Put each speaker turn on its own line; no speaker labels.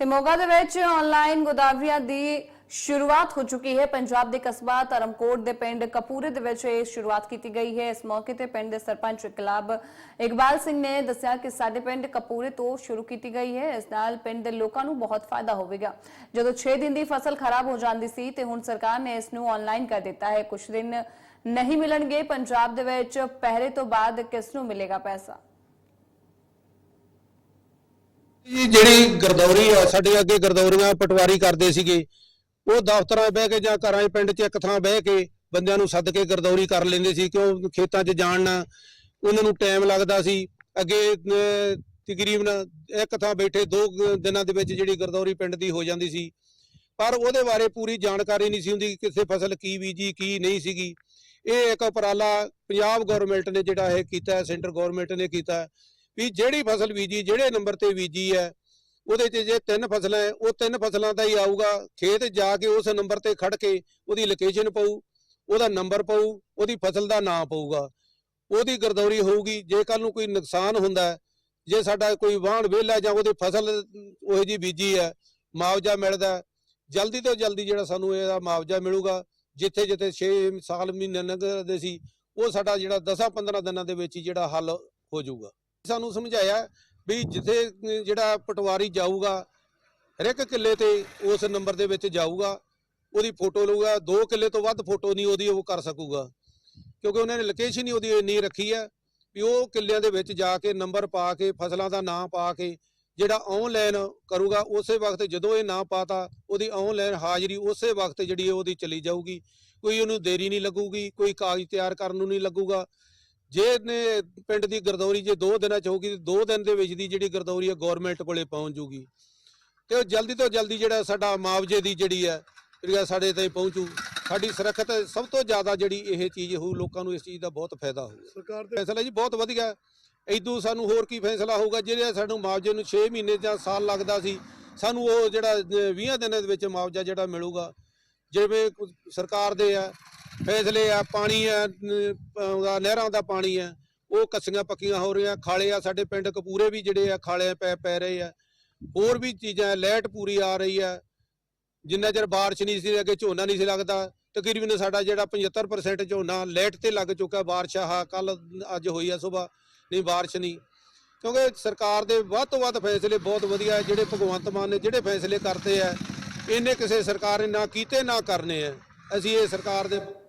ਤੇ ਮੋਗਾ ਦੇ ਵਿੱਚ ਆਨਲਾਈਨ ਗੋਦਾਵਰੀਆਂ ਦੀ ਸ਼ੁਰੂਆਤ ਹੋ ਚੁੱਕੀ ਹੈ। ਪੰਜਾਬ ਦੇ ਕਸਬਾ ਧਰਮਕੋਟ ਦੇ ਪਿੰਡ ਕਪੂਰੇ ਦੇ ਵਿੱਚ ਇਹ ਸ਼ੁਰੂਆਤ ਕੀਤੀ ਗਈ ਹੈ। ਇਸ ਮੌਕੇ ਤੇ ਪਿੰਡ ਦੇ ਸਰਪੰਚ ਇਕਲਾਬ ਇਕਬਾਲ ਸਿੰਘ ਨੇ ਦੱਸਿਆ ਕਿ ਸਾਡੇ ਪਿੰਡ ਕਪੂਰੇ ਤੋਂ ਸ਼ੁਰੂ ਕੀਤੀ ਗਈ ਹੈ। ਇਸ ਨਾਲ ਪਿੰਡ ਦੇ ਲੋਕਾਂ ਨੂੰ ਬਹੁਤ ਫਾਇਦਾ ਹੋਵੇਗਾ। ਜਦੋਂ 6 ਦਿਨ ਦੀ ਫਸਲ ਖਰਾਬ ਹੋ ਜਾਂਦੀ ਸੀ ਤੇ ਹੁਣ ਸਰਕਾਰ ਨੇ ਇਸ ਨੂੰ ਆਨਲਾਈਨ ਕਰ ਦਿੱਤਾ ਹੈ। ਕੁਝ ਦਿਨ ਨਹੀਂ ਮਿਲਣਗੇ। ਪੰਜਾਬ ਦੇ ਵਿੱਚ ਪਹਿਰੇ ਤੋਂ ਬਾਅਦ ਕਿਸ ਨੂੰ ਮਿਲੇਗਾ ਪੈਸਾ?
ਇਹ ਜਿਹੜੀ ਗਰਦੌਰੀ ਆ, ਸਾਡੇ ਅੱਗੇ ਗਰਦੌਰੀਆਂ ਪਟਵਾਰੀ ਕਰਦੇ ਸੀਗੇ, ਉਹ ਦਫ਼ਤਰਾਂ ਬਹਿ ਕੇ ਜਾਂ ਘਰਾਂ 'ਚ ਪਿੰਡ 'ਚ ਇੱਕ ਥਾਂ ਬਹਿ ਕੇ ਬੰਦਿਆਂ ਨੂੰ ਸੱਦ ਕੇ ਗਰਦੌਰੀ ਕਰ ਲੈਂਦੇ ਸੀ, ਕਿਉਂ ਖੇਤਾਂ 'ਚ ਜਾਣ ਉਹਨਾਂ ਨੂੰ ਟਾਈਮ ਲੱਗਦਾ ਸੀ। ਅੱਗੇ ਤਕਰੀਬਨ ਇੱਕ ਥਾਂ ਬੈਠੇ ਦੋ ਦਿਨਾਂ ਦੇ ਵਿੱਚ ਜਿਹੜੀ ਗਰਦੌਰੀ ਪਿੰਡ ਦੀ ਹੋ ਜਾਂਦੀ ਸੀ। ਪਰ ਉਹਦੇ ਬਾਰੇ ਪੂਰੀ ਜਾਣਕਾਰੀ ਨਹੀਂ ਸੀ ਹੁੰਦੀ ਕਿ ਕਿਸੇ ਫਸਲ ਕੀ ਬੀਜੀ, ਕੀ ਨਹੀਂ ਸੀਗੀ। ਇਹ ਇੱਕ ਉਪਰਾਲਾ ਪੰਜਾਬ ਗਵਰਨਮੈਂਟ ਨੇ ਜਿਹੜਾ ਇਹ ਕੀਤਾ, ਸੈਂਟਰ ਗਵਰਨਮੈਂਟ ਨੇ ਕੀਤਾ। ਵੀ ਜਿਹੜੀ ਫਸਲ ਬੀਜੀ, ਜਿਹੜੇ ਨੰਬਰ ਤੇ ਬੀਜੀ ਹੈ, ਉਹਦੇ 'ਚ ਜੇ ਤਿੰਨ ਫਸਲਾਂ ਹੈ, ਉਹ ਤਿੰਨ ਫਸਲਾਂ ਦਾ ਹੀ ਆਊਗਾ। ਖੇਤ ਜਾ ਕੇ ਉਸ ਨੰਬਰ ਤੇ ਖੜ ਕੇ ਉਹਦੀ ਲੋਕੇਸ਼ਨ ਪਊ, ਉਹਦਾ ਨੰਬਰ ਪਊ, ਉਹਦੀ ਫਸਲ ਦਾ ਨਾਮ ਪਊਗਾ। ਉਹਦੀ ਗਰਦੌਰੀ ਹੋਊਗੀ, ਜੇ ਕੱਲ ਨੂੰ ਕੋਈ ਨੁਕਸਾਨ ਹੁੰਦਾ ਜੇ ਸਾਡਾ ਕੋਈ ਵਾਹਣ ਵਿਹਲਾ ਜਾਂ ਉਹਦੀ ਫਸਲ ਉਹ ਜੀ ਬੀਜੀ ਹੈ, ਮੁਆਵਜ਼ਾ ਮਿਲਦਾ ਜਲਦੀ ਤੋਂ ਜਲਦੀ ਜਿਹੜਾ ਸਾਨੂੰ ਇਹਦਾ ਮੁਆਵਜ਼ਾ ਮਿਲੂਗਾ, ਜਿੱਥੇ ਜਿੱਥੇ 6 ਸਾਲ ਮਹੀਨੇ ਲੰਘਦੇ ਸੀ, ਉਹ ਸਾਡਾ ਜਿਹੜਾ 10-15 ਦਿਨਾਂ ਦੇ ਵਿੱਚ ਹੀ ਜਿਹੜਾ ਹੱਲ ਹੋ ਜਾਊਗਾ। ਸਾਨੂੰ ਸਮਝਾਇਆ ਵੀ ਜਿੱਥੇ ਜਿਹੜਾ ਪਟਵਾਰੀ ਜਾਊਗਾ ਹਰ ਇੱਕ ਕਿੱਲੇ ਤੇ ਉਸ ਨੰਬਰ ਦੇ ਵਿੱਚ ਜਾਊਗਾ, ਉਹਦੀ ਫੋਟੋ ਲਊਗਾ 2 ਕਿੱਲੇ ਤੋਂ ਵੱਧ ਫੋਟੋ ਨਹੀਂ ਉਹਦੀ ਉਹ ਕਰ ਸਕੂਗਾ। ਕਿਉਂਕਿ ਉਹਨਾਂ ਨੇ ਲੋਕੇਸ਼ਨ ਹੀ ਉਹਦੀ ਇੰਨੀ ਰੱਖੀ ਹੈ ਵੀ ਉਹ ਕਿੱਲਿਆਂ ਦੇ ਵਿੱਚ ਜਾ ਕੇ ਨੰਬਰ ਪਾ ਕੇ, ਫਸਲਾਂ ਦਾ ਨਾਂ ਪਾ ਕੇ ਜਿਹੜਾ ਆਨਲਾਈਨ ਕਰੂਗਾ, ਉਸੇ ਵਕਤ ਜਦੋਂ ਇਹ ਨਾਂ ਪਾਤਾ, ਉਹਦੀ ਆਨਲਾਈਨ ਹਾਜ਼ਰੀ ਉਸੇ ਵਕਤ ਜਿਹੜੀ ਉਹਦੀ ਚਲੀ ਜਾਊਗੀ। ਕੋਈ ਉਹਨੂੰ ਦੇਰੀ ਨਹੀਂ ਲੱਗੂਗੀ, ਕੋਈ ਕਾਗਜ਼ ਤਿਆਰ ਕਰਨ ਨੂੰ ਨਹੀਂ ਲੱਗੂਗਾ। ਜੇ ਨੇ ਪਿੰਡ ਦੀ ਗਰਦੌਰੀ ਜੇ 2 ਦਿਨਾਂ ਚ ਹੋਊਗੀ ਤੇ 2 ਦਿਨ ਦੇ ਵਿੱਚ ਦੀ ਜਿਹੜੀ ਗਰਦੌਰੀ ਹੈ ਗਵਰਨਮੈਂਟ ਕੋਲੇ ਪਹੁੰਚ ਜੂਗੀ। ਤੇ ਉਹ ਜਲਦੀ ਤੋਂ ਜਲਦੀ ਜਿਹੜਾ ਸਾਡਾ ਮੁਆਵਜ਼ੇ ਦੀ ਜਿਹੜੀ ਹੈ ਜਿਹੜੀ ਆ ਸਾਡੇ ਤਾਈਂ ਪਹੁੰਚੂ। ਸਾਡੀ ਸੁਰੱਖਿਅਤ ਸਭ ਤੋਂ ਜ਼ਿਆਦਾ ਜਿਹੜੀ ਇਹ ਚੀਜ਼ ਹੋਊ ਲੋਕਾਂ ਨੂੰ ਇਸ ਚੀਜ਼ ਦਾ ਬਹੁਤ ਫਾਇਦਾ ਹੋਊ।
ਸਰਕਾਰ ਦੇ
ਫੈਸਲਾ ਜੀ ਬਹੁਤ ਵਧੀਆ। ਇਦੋਂ ਸਾਨੂੰ ਹੋਰ ਕੀ ਫੈਸਲਾ ਹੋਊਗਾ ਜਿਹੜੇ ਸਾਨੂੰ ਮੁਆਵਜ਼ੇ ਨੂੰ 6 ਮਹੀਨੇ ਜਾਂ ਸਾਲ ਲੱਗਦਾ ਸੀ ਸਾਨੂੰ ਉਹ ਜਿਹੜਾ ਅਹ, 20 ਦਿਨਾਂ ਦੇ ਵਿੱਚ ਮੁਆਵਜ਼ਾ ਜਿਹੜਾ ਮਿਲੂਗਾ। ਜਿਵੇਂ ਸਰਕਾਰ ਦੇ ਆ ਫੈਸਲੇ ਆ, ਪਾਣੀ ਆ ਉਹਦਾ ਨਹਿਰਾਂ ਦਾ ਪਾਣੀ ਆ, ਉਹ ਕੱਸੀਆਂ ਪੱਕੀਆਂ ਹੋ ਰਹੀਆਂ, ਖਾਲੇ ਆ, ਸਾਡੇ ਪਿੰਡ ਕਪੂਰੇ ਵੀ ਜਿਹੜੇ ਆ ਖਾਲੇ ਪੈ ਪੈ ਰਹੇ ਆ। ਹੋਰ ਵੀ ਚੀਜ਼ਾਂ ਲੈਟ ਪੂਰੀ ਆ ਰਹੀ ਆ। ਜਿੰਨਾ ਚਿਰ ਬਾਰਿਸ਼ ਨਹੀਂ ਸੀ, ਅੱਗੇ ਝੋਨਾ ਨਹੀਂ ਸੀ ਲੱਗਦਾ, ਤਕਰੀਬਨ ਸਾਡਾ ਜਿਹੜਾ 75% ਝੋਨਾ ਲੈਟ ਤੇ ਲੱਗ ਚੁੱਕਾ, ਬਾਰਿਸ਼ ਆ ਕੱਲ ਅੱਜ ਹੋਈ ਆ ਸਵੇਰ, ਨਹੀਂ ਬਾਰਿਸ਼ ਨਹੀਂ। ਕਿਉਂਕਿ ਸਰਕਾਰ ਦੇ ਵੱਧ ਤੋਂ ਵੱਧ ਫੈਸਲੇ ਬਹੁਤ ਵਧੀਆ ਜਿਹੜੇ ਭਗਵੰਤ ਮਾਨ ਨੇ ਜਿਹੜੇ ਫੈਸਲੇ ਕਰਤੇ ਆ, ਇਹਨੇ ਕਿਸੇ ਸਰਕਾਰ ਨੇ ਨਾ ਕੀਤੇ, ਨਾ ਕਰਨੇ ਆ। ਅਸੀਂ ਇਹ ਸਰਕਾਰ ਦੇ